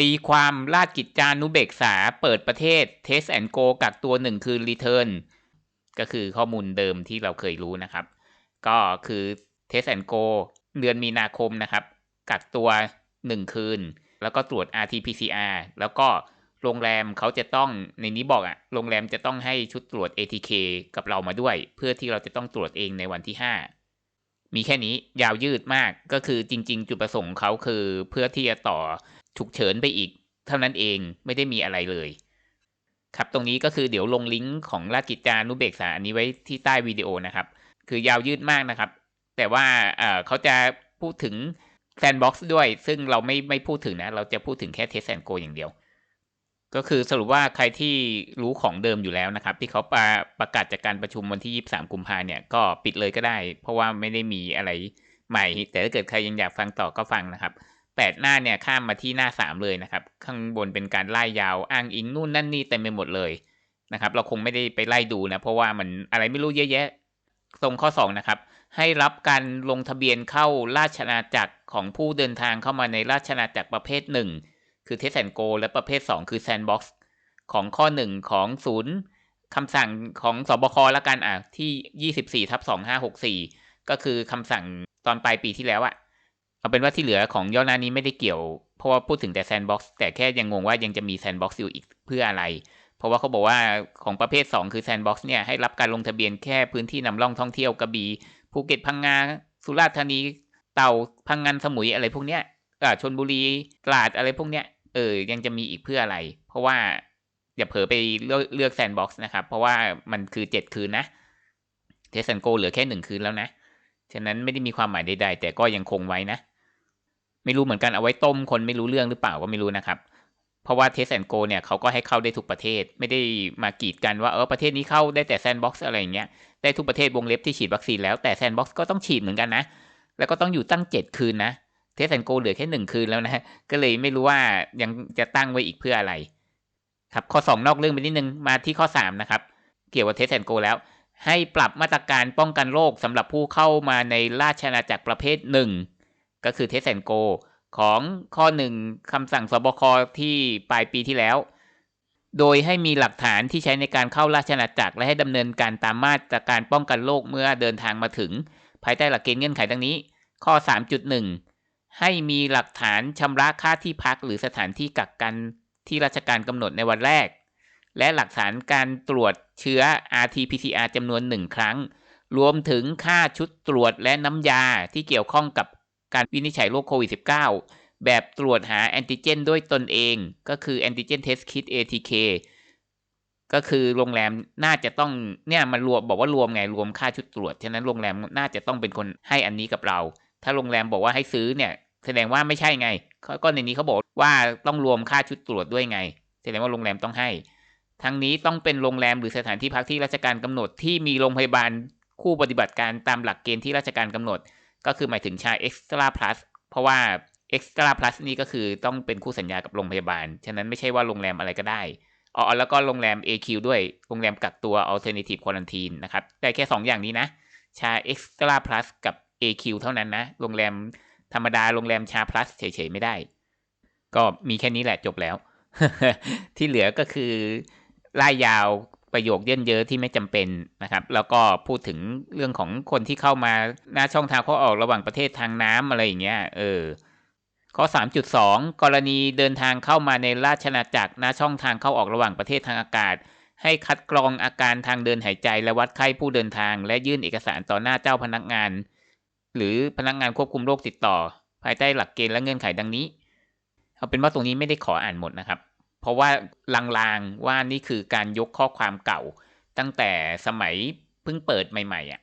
ตีความราชกิจจานุเบกษาเปิดประเทศ Test and Go กักตัวหนึ่งคืน Return ก็คือข้อมูลเดิมที่เราเคยรู้นะครับ ก็คือ Test and Go เดือนมีนาคมนะครับ กักตัว 1 คืน แล้วก็ตรวจ RT-PCR แล้วก็โรงแรมเขาจะต้องในนี้บอกอะโรงแรมจะต้องให้ชุดตรวจ ATK กับเรามาด้วย เพื่อที่เราจะต้องตรวจเองในวันที่ 5 มีแค่นี้ยาวยืดมากก็คือจริง ๆ จุดประสงค์เขาคือเพื่อที่จะต่อ ฉุกเฉินไปอีก เท่านั้นเองไม่ได้มีอะไรเลย ครับตรงนี้ก็คือเดี๋ยวลงลิงก์ของราชกิจจานุเบกษาอันนี้ไว้ที่ใต้วิดีโอนะครับ คือยาวยืดมากนะครับ แต่ว่าเขาจะพูดถึงแซนบ็อกซ์ด้วย ซึ่งเราไม่ไม่พูดถึงนะ เราจะพูดถึงแค่เทสแอนโกอย่างเดียว ก็คือสรุปว่าใครที่รู้ของเดิมอยู่แล้วนะครับ ที่เขาประประกาศจากการประชุมวันที่ 23 กุมภาเนี่ยก็ปิดเลยก็ได้ เพราะว่าไม่ได้มีอะไรใหม่ แต่ถ้าเกิดใครยังอยากฟังต่อก็ฟังนะครับ แปดหน้าเนี่ยข้ามมาที่หน้าสามเลยนะครับ ข้างบนเป็นการไล่ยาวอ้างอิงนู่นนั่นนี่เต็มไปหมดเลยนะครับ เราคงไม่ได้ไปไล่ดูนะ เพราะว่ามันอะไรไม่รู้เยอะแยะตรงข้อ 2 นะครับ ให้รับการลงทะเบียนเข้าราชนาจักรของผู้เดินทางเข้ามาในราชนาจักรประเภท 1 คือเทสแอนโกและประเภท 2 คือแซนบ็อกซ์ของข้อ 1 ของศูนย์คำสั่งของสบคละกันอะที่ 24ทับ2564 ก็คือคำสั่งตอนปลายปีที่แล้วอะ เอาเป็นว่าที่เหลือของย่อหน้านี้ไม่ได้เกี่ยว เพราะว่าพูดถึงแต่แซนด์บ็อกซ์แต่แค่ยังงงว่ายังจะมีแซนด์บ็อกซ์อยู่อีกเพื่ออะไร เพราะว่าเขาบอกว่าของประเภท 2 คือแซนด์บ็อกซ์เนี่ยให้รับการลงทะเบียนแค่พื้นที่นำร่องท่องเที่ยวกระบี่ภูเก็ตพังงาสุราษฎร์ธานีเต่าพังงานสมุยอะไรพวกเนี้ยชนบุรีตราดอะไรพวกเนี้ยเออยังจะมีอีกเพื่ออะไร เพราะว่าอย่าเผลอไปเลือกแซนด์บ็อกซ์นะครับ เพราะว่ามันคือ 7 คืนนะเทสันโกเหลือแค่ 1 คืนแล้วนะ ฉะนั้นไม่ได้มีความหมายใดๆ แต่ก็ยังคงไว้นะ ไม่รู้เหมือนกันเอาไว้ต้มคนไม่รู้เรื่องหรือเปล่าก็ไม่รู้นะครับ เพราะว่าเทสแอนโกเนี่ยเขาก็ให้เข้าได้ทุกประเทศไม่ได้มากีดกันว่าเออประเทศนี้เข้าได้แต่แซนบ็อกซ์อะไรอย่างเงี้ยได้ทุกประเทศวงเล็บที่ฉีดวัคซีนแล้วแต่แซนบ็อกซ์ก็ต้องฉีดเหมือนกันนะ แล้วก็ต้องอยู่ตั้งเจ็ดคืนนะเทสแอนโกเหลือแค่หนึ่งคืนแล้วนะก็เลยไม่รู้ว่ายังจะตั้งไว้อีกเพื่ออะไร ครับข้อ 2 นอกเรื่องไปนิดนึงมาที่ข้อ3นะครับเกี่ยวกับเทสแอนโกแล้วให้ปรับมาตรการป้องกันโรคสำหรับผู้เข้ามาในราชอาณาจักรประเภท1 ก็คือเทสแอนโกของข้อหนึ่งคำสั่งสบคที่ปลายปีที่แล้ว โดยให้มีหลักฐานที่ใช้ในการเข้าราชอาณาจักรและให้ดำเนินการตามมาตรการป้องกันโรคเมื่อเดินทางมาถึง ภายใต้หลักเกณฑ์เงื่อนไขดังนี้ ข้อ 3.1 ให้มีหลักฐานชำระค่าที่พักหรือสถานที่กักกันที่ราชการกำหนดในวันแรก และหลักฐานการตรวจเชื้อ RT-PCR จำนวนหนึ่งครั้ง รวมถึงค่าชุดตรวจและน้ำยาที่เกี่ยวข้องกับ การวินิจฉัยโรคโควิด -19 แบบตรวจหาแอนติเจนด้วยตนเอง ก็คือแอนติเจนเทสคิด ATK ก็คือโรงแรมน่าจะต้องเนี่ยมันรวมบอกว่ารวมไงรวมค่าชุดตรวจ ฉะนั้นโรงแรมน่าจะต้องเป็นคนให้อันนี้กับเรา ถ้าโรงแรมบอกว่าให้ซื้อเนี่ยแสดงว่าไม่ใช่ไง ก็ในนี้เขาบอกว่าต้องรวมค่าชุดตรวจด้วยไง แสดงว่าโรงแรมต้องให้ ทั้งนี้ต้องเป็นโรงแรมหรือสถานที่พักที่ราชการกำหนดที่มีโรงพยาบาลคู่ปฏิบัติการตามหลักเกณฑ์ที่ราชการกำหนด ก็คือหมายถึงชา Extra Plus เพราะว่า Extra Plus นี่ก็คือต้องเป็นคู่สัญญากับโรงพยาบาล ฉะนั้นไม่ใช่ว่าโรงแรมอะไรก็ได้อ๋อแล้วก็โรงแรม AQ ด้วย โรงแรมกักตัว Alternative Quarantine นะครับ ได้แค่ 2 อย่างนี้นะ ชา Extra Plus กับ AQ เท่านั้นนะ โรงแรมธรรมดา โรงแรมชา Plus เฉยๆ ไม่ได้ ก็มีแค่นี้แหละจบแล้ว ที่เหลือก็คือไล่ยาว ประโยคเยินเยอะที่ไม่จำเป็นนะครับ แล้วก็พูดถึงเรื่องของคนที่เข้ามาหน้าช่องทางเข้าออกระหว่างประเทศทางน้ำอะไรอย่างเงี้ยเออข้อ 3.2 กรณีเดินทางเข้ามาในราชนาจักรหน้าช่องทางเข้าออกระหว่างประเทศทางอากาศ ให้คัดกรองอาการทางเดินหายใจและวัดไข้ผู้เดินทาง และยื่นเอกสารต่อหน้าเจ้าพนักงาน หรือพนักงานควบคุมโรคติดต่อ ภายใต้หลักเกณฑ์และเงื่อนไขดังนี้ เอาเป็นว่าตรงนี้ไม่ได้ขออ่านหมดนะครับ เพราะว่าลางๆว่านี่คือการยกข้อความเก่า ตั้งแต่สมัยเพิ่งเปิดใหม่ๆอะ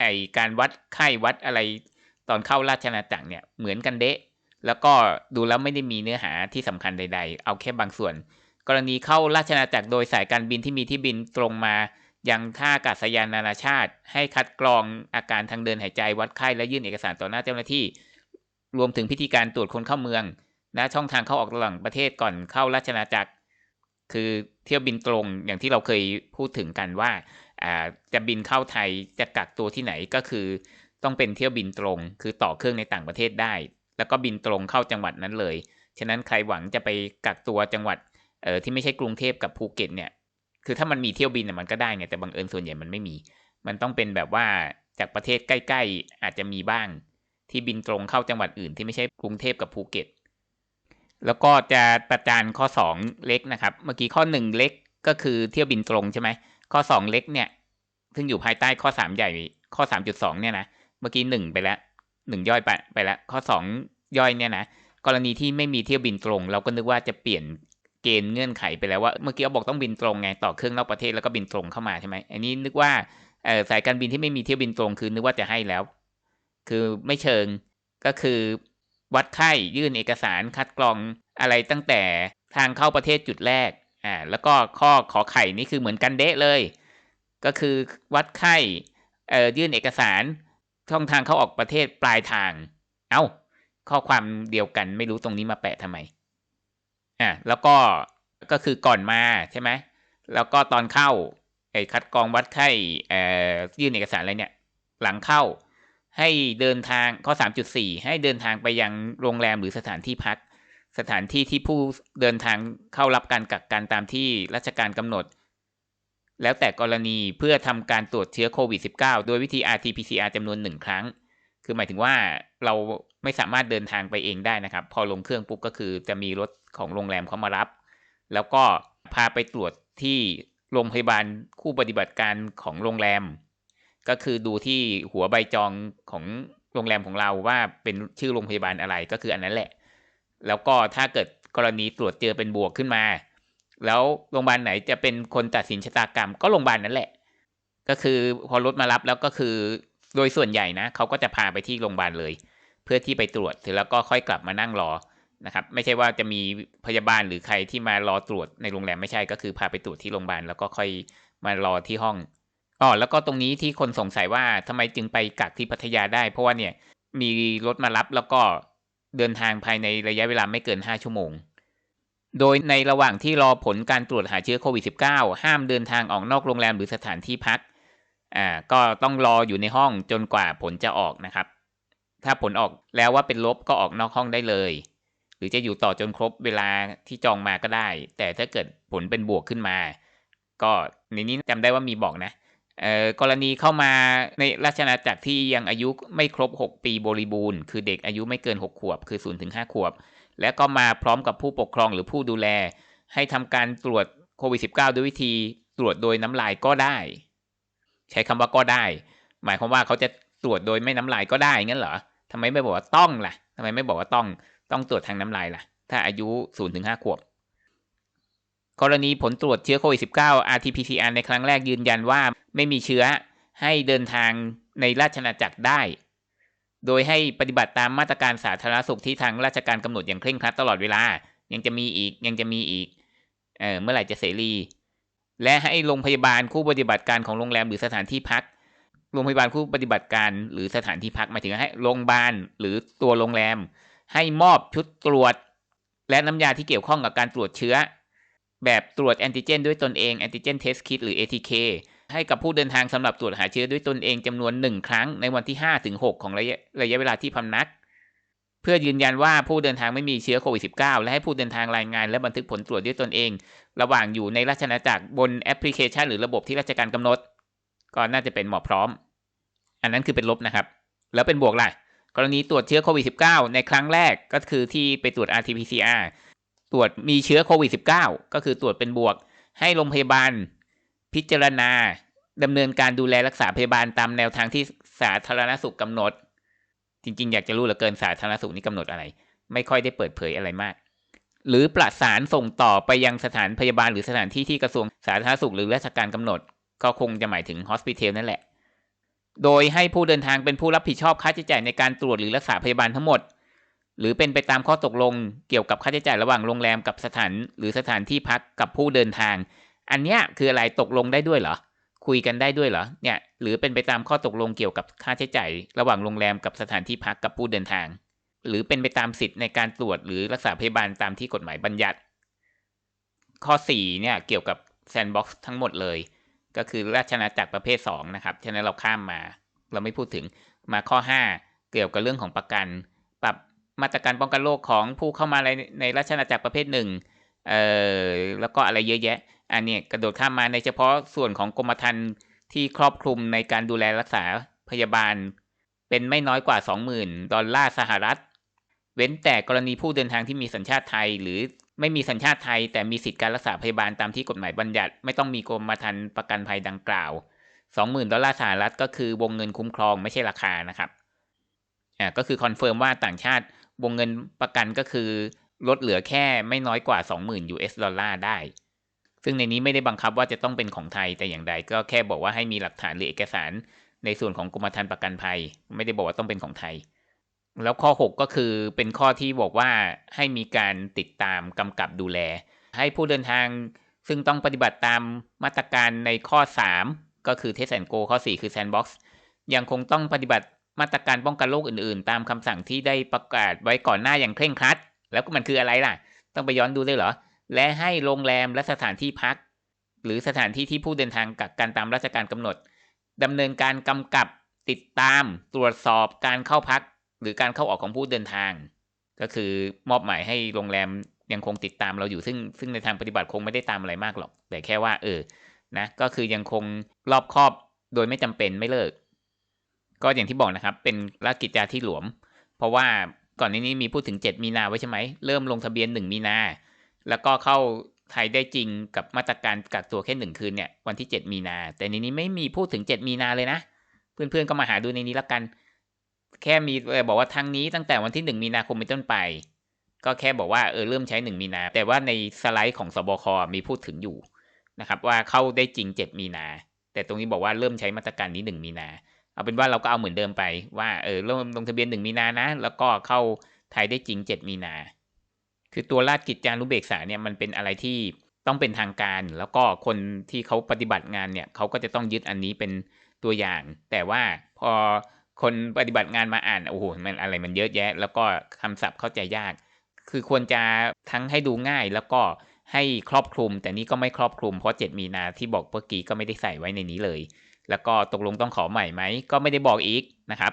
ไอการวัดไข้วัดอะไรตอนเข้าราชนาจักรเนี่ยเหมือนกันเดะ แล้วก็ดูแล้วไม่ได้มีเนื้อหาที่สำคัญใด ๆ เอาแค่บางส่วน กรณีเข้าราชนาจักรโดยสายการบินที่มีที่บินตรงมายังท่าอากาศยานนานาชาติ ให้คัดกรองอาการทางเดินหายใจวัดไข้และยื่นเอกสารต่อหน้าเจ้าหน้าที่ รวมถึงพิธีการตรวจคนเข้าเมือง นะช่องทางเข้าออกระหว่างประเทศก่อนเข้าราชนาจักร คือเที่ยวบินตรงอย่างที่เราเคยพูดถึงกันว่าจะบินเข้าไทยจะกักตัวที่ไหนก็คือ ต้องเป็นเที่ยวบินตรง คือต่อเครื่องในต่างประเทศได้ แล้วก็บินตรงเข้าจังหวัดนั้นเลย ฉะนั้นใครหวังจะไปกักตัวจังหวัดเออที่ไม่ใช่กรุงเทพกับภูเก็ตเนี่ยคือถ้ามันมีเที่ยวบินมันก็ได้ไงแต่บังเอิญส่วนใหญ่มันไม่มี มันต้องเป็นแบบว่าจากประเทศใกล้ ๆ อาจจะมีบ้าง ที่บินตรงเข้าจังหวัดอื่นที่ไม่ใช่กรุงเทพกับภูเก็ต แล้วก็จะประจานข้อ 2 เล็กนะครับ เมื่อกี้ข้อ 1 เล็กก็คือเที่ยวบินตรงใช่ไหมข้อ 2 เล็กเนี่ย ซึ่งอยู่ภายใต้ข้อ 3 ใหญ่ข้อ 3.2 เนี่ยนะ เมื่อกี้ 1 ไปแล้ว 1 ย่อยไปไปแล้ว ข้อ 2 ย่อยเนี่ยนะ กรณีที่ไม่มีเที่ยวบินตรง เราก็นึกว่าจะเปลี่ยนเกณฑ์เงื่อนไขไปแล้วว่า เมื่อกี้เราบอกต้องบินตรงไง ต่อเครื่องนอกประเทศแล้วก็บินตรงเข้ามาใช่ไหมอันนี้นึกว่าสายการบินที่ไม่มีเที่ยวบินตรงคือนึกว่าจะให้แล้ว คือไม่เชิงก็คือ วัดไข้ยื่นเอกสารคัดกรองอะไรตั้งแต่ทางเข้าประเทศจุดแรกอ่าแล้วก็ข้อขอไข่นี่คือเหมือนกันเดะเลย ก็คือวัดไข้เอ่อยื่นเอกสารช่องทางเข้าออกประเทศปลายทาง เอา้า ข้อความเดียวกันไม่รู้ตรงนี้มาแปะทำไมอ่าแล้วก็ก็คือก่อนมาใช่ไหมแล้วก็ตอนเข้าไอ้คัดกรองวัดไข้เอ่อยื่นเอกสารอะไรเนี่ย หลังเข้า ให้เดินทางข้อ 3.4 ให้เดินทางไปยังโรงแรมหรือสถานที่พัก สถานที่ที่ผู้เดินทางเข้ารับการกักกันตามที่ราชการกำหนด แล้วแต่กรณีเพื่อทำการตรวจเชื้อโควิด -19 โดยวิธี RT-PCR จำนวนหนึ่งครั้ง คือหมายถึงว่าเราไม่สามารถเดินทางไปเองได้นะครับ พอลงเครื่องปุ๊บก็คือจะมีรถของโรงแรมเขามารับ แล้วก็พาไปตรวจที่โรงพยาบาลคู่ปฏิบัติการของโรงแรม ก็คือดูที่หัวใบจองของโรงแรมของเราว่าเป็นชื่อโรงพยาบาลอะไรก็คืออันนั้นแหละ แล้วก็ถ้าเกิดกรณีตรวจเจอเป็นบวกขึ้นมา แล้วโรงพยาบาลไหนจะเป็นคนตัดสินชะตากรรม ก็โรงพยาบาลนั้นแหละ ก็คือพอรถมารับแล้วก็คือโดยส่วนใหญ่นะเขาก็จะพาไปที่โรงพยาบาลเลย เพื่อที่ไปตรวจเสร็จแล้วก็ค่อยกลับมานั่งรอนะครับ ไม่ใช่ว่าจะมีพยาบาลหรือใครที่มารอตรวจในโรงแรมไม่ใช่ก็คือพาไปตรวจที่โรงพยาบาลแล้วก็ค่อยมารอที่ห้อง อ๋อแล้วก็ตรงนี้ที่คนสงสัยว่าทำไมจึงไปกักที่พัทยาได้ เพราะว่าเนี่ยมีรถมารับแล้วก็เดินทางภายในระยะเวลาไม่เกิน 5 ชั่วโมง โดยในระหว่างที่รอผลการตรวจหาเชื้อโควิด -19 ห้ามเดินทางออกนอกโรงแรมหรือสถานที่พัก อ่า ก็ต้องรออยู่ในห้องจนกว่าผลจะออกนะครับ ถ้าผลออกแล้วว่าเป็นลบก็ออกนอกห้องได้เลย หรือจะอยู่ต่อจนครบเวลาที่จองมาก็ได้ แต่ถ้าเกิดผลเป็นบวกขึ้นมา ก็ในนี้จำได้ว่ามีบอกนะ กรณีเข้ามาในราชนาจักรที่ยังอายุไม่ครบ 6 ปีบริบูรณ์ คือเด็กอายุไม่เกิน 6 ขวบ คือ0ถึง5ขวบ และก็มาพร้อมกับผู้ปกครองหรือผู้ดูแล ให้ทำการตรวจโควิด -19 ด้วยวิธีตรวจโดยน้ำลายก็ได้ ใช้คำว่าก็ได้ หมายความว่าเขาจะตรวจโดยไม่น้ำลายก็ได้งั้นเหรอทำไมไม่บอกว่าต้องล่ะทำไมไม่บอกว่าต้องต้องตรวจทางน้ำลายล่ะ ถ้าอายุ0ถึง5ขวบกรณีผลตรวจเชื้อโควิด -19 RT-PCR ในครั้งแรกยืนยันว่า ไม่มีเชื้อให้เดินทางในราชนาจักรได้ โดยให้ปฏิบัติตามมาตรการสาธารณสุขที่ทางราชการกำหนดอย่างเคร่งครัดตลอดเวลา ยังจะมีอีกยังจะมีอีกเออเมื่อไหร่จะเสรี และให้โรงพยาบาลคู่ปฏิบัติการของโรงแรมหรือสถานที่พัก โรงพยาบาลคู่ปฏิบัติการหรือสถานที่พักหมายถึงให้โรงพยาบาลหรือตัวโรงแรม ให้มอบชุดตรวจ และน้ำยาที่เกี่ยวข้องกับการตรวจเชื้อ แบบตรวจแอนติเจนด้วยตนเองแอนติเจนเทสคิดหรือ ATK ให้กับผู้เดินทางสำหรับตรวจหาเชื้อด้วยตนเองจำนวนหนึ่งครั้งในวันที่5ถึง6ของระยะระยะเวลาที่พำนัก เพื่อยืนยันว่าผู้เดินทางไม่มีเชื้อโควิด -19 และให้ผู้เดินทางรายงานและบันทึกผลตรวจด้วยตนเอง ระหว่างอยู่ในราชนาจักรบนแอปพลิเคชัน หรือระบบที่ราชการกำหนด ก็น่าจะเป็นหมอพร้อม อันนั้นคือเป็นลบนะครับ แล้วเป็นบวกล่ะกรณีตรวจเชื้อโควิด -19 ในครั้งแรกก็คือที่ไปตรวจ RT-PCR ตรวจมีเชื้อโควิด -19 ก็คือตรวจเป็นบวก ให้โรงพยาบาล พิจารณาดำเนินการดูแลรักษาพยาบาลตามแนวทางที่สาธารณสุขกำหนด จริง ๆ อยากจะรู้เหลือเกินสาธารณสุขนี่กำหนดอะไร ไม่ค่อยได้เปิดเผยอะไรมาก หรือประสานส่งต่อไปยังสถานพยาบาลหรือสถานที่ที่กระทรวงสาธารณสุขหรือราชการกำหนด ก็คงจะหมายถึงฮอสพิทอลนั่นแหละ โดยให้ผู้เดินทางเป็นผู้รับผิดชอบค่าใช้จ่ายในการตรวจหรือรักษาพยาบาลทั้งหมด หรือเป็นไปตามข้อตกลง เกี่ยวกับค่าใช้จ่ายระหว่างโรงแรมกับสถาน หรือสถานที่พักกับผู้เดินทาง อันเนี้ยคืออะไรตกลงได้ด้วยเหรอ คุยกันได้ด้วยเหรอ เนี่ย หรือเป็นไปตามข้อตกลงเกี่ยวกับค่าใช้จ่ายระหว่างโรงแรมกับสถานที่พักกับผู้เดินทาง หรือเป็นไปตามสิทธิ์ในการตรวจหรือรักษาพยาบาลตามที่กฎหมายบัญญัติ ข้อ4เนี่ยเกี่ยวกับแซนด์บ็อกซ์ทั้งหมดเลย ก็คือราชนาจักรประเภท2นะครับ ฉะนั้นเราข้ามมา เราไม่พูดถึง มาข้อ 5 เกี่ยวกับเรื่องของประกัน ปรับมาตรการป้องกันโรคของผู้เข้ามาในในราชอาณาจักรประเภทหนึ่งเอ่อแล้วก็อะไรเยอะแยะ อันนี้กระโดดข้ามมาในเฉพาะส่วนของกรมธรรม์ที่ครอบคลุมในการดูแลรักษาพยาบาล เป็นไม่น้อยกว่า 20,000 ดอลลาร์สหรัฐ เว้นแต่กรณีผู้เดินทางที่มีสัญชาติไทย หรือไม่มีสัญชาติไทย แต่มีสิทธิการรักษาพยาบาลตามที่กฎหมายบัญญัติ ไม่ต้องมีกรมธรรม์ประกันภัยดังกล่าว 20,000 ดอลลาร์สหรัฐก็คือวงเงินคุ้มครองไม่ใช่ราคานะครับอ่าก็คือคอนเฟิร์มว่าต่างชาติวงเงินประกันก็คือลดเหลือแค่ไม่น้อยกว่า 20,000 US ดอลลาร์ได้ ซึ่งในนี้ไม่ได้บังคับว่าจะต้องเป็นของไทยแต่อย่างใด ก็แค่บอกว่าให้มีหลักฐานหรือเอกสารในส่วนของกรมธรรม์ประกันภัย ไม่ได้บอกว่าต้องเป็นของไทย แล้วข้อ 6 ก็คือเป็นข้อที่บอกว่าให้มีการติดตามกำกับดูแล ให้ผู้เดินทางซึ่งต้องปฏิบัติตามมาตรการในข้อ 3 ก็คือ Test and Go ข้อ 4 คือ Sandbox ยังคงต้องปฏิบัติมาตรการป้องกันโรคอื่นๆ ตามคำสั่งที่ได้ประกาศไว้ก่อนหน้าอย่างเคร่งครัด แล้วมันคืออะไรล่ะ ต้องไปย้อนดูด้วยเหรอ และให้โรงแรมและสถานที่พัก หรือสถานที่ที่ผู้เดินทางกักกันตามราชการกำหนดดำเนินการกำกับติดตามตรวจสอบการเข้าพัก หรือการเข้าออกของผู้เดินทาง ก็คือมอบหมายให้โรงแรมยังคงติดตามเราอยู่ซึ่งซึ่งในทางปฏิบัติคงไม่ได้ตามอะไรมากหรอก แต่แค่ว่า เออนะก็คือยังคงรอบครอบโดยไม่จำเป็นไม่เลิก ก็อย่างที่บอกนะครับ เป็นราชกิจจาที่หลวม เพราะว่าก่อนนี้มีพูดถึง 7 มีนาไว้ใช่ไหมเริ่มลงทะเบียน 1 มีนา แล้วก็เข้าไทยได้จริงกับมาตรการกักตัวแค่หนึ่งคืนเนี่ยวันที่ 7 มีนา แต่ในนี้ไม่มีพูดถึง 7 มีนาเลยนะ เพื่อนๆก็มาหาดูในนี้แล้วกัน แค่มีบอกว่าทั้งนี้ตั้งแต่วันที่ 1 มีนาคมเป็นต้นไป ก็แค่บอกว่าเออเริ่มใช้ 1 มีนา แต่ว่าในสไลด์ของสบคมีพูดถึงอยู่นะครับว่าเข้าได้จริง 7 มีนา แต่ตรงนี้บอกว่าเริ่มใช้มาตรการนี้ 1 มีนาเอาเป็นว่าเราก็เอาเหมือนเดิมไปว่าเออเริ่มลงทะเบียน 1 มีนานะ แล้วก็เข้าไทยได้จริง 7 มีนา คือตัวราชกิจจานุเบกษาเนี่ยมันเป็นอะไรที่ต้องเป็นทางการ แล้วก็คนที่เขาปฏิบัติงานเนี่ยเขาก็จะต้องยึดอันนี้เป็นตัวอย่าง แต่ว่าพอคนปฏิบัติงานมาอ่านโอ้โหมันอะไรมันเยอะแยะ แล้วก็คำศัพท์เข้าใจยาก คือควรจะทั้งให้ดูง่ายแล้วก็ให้ครอบคลุม แต่นี่ก็ไม่ครอบคลุมเพราะ 7 มีนาที่บอกเมื่อกี้ก็ไม่ได้ใส่ไว้ในนี้เลย แล้วก็ตกลงต้องขอใหม่ไหมก็ไม่ได้บอกอีกนะครับ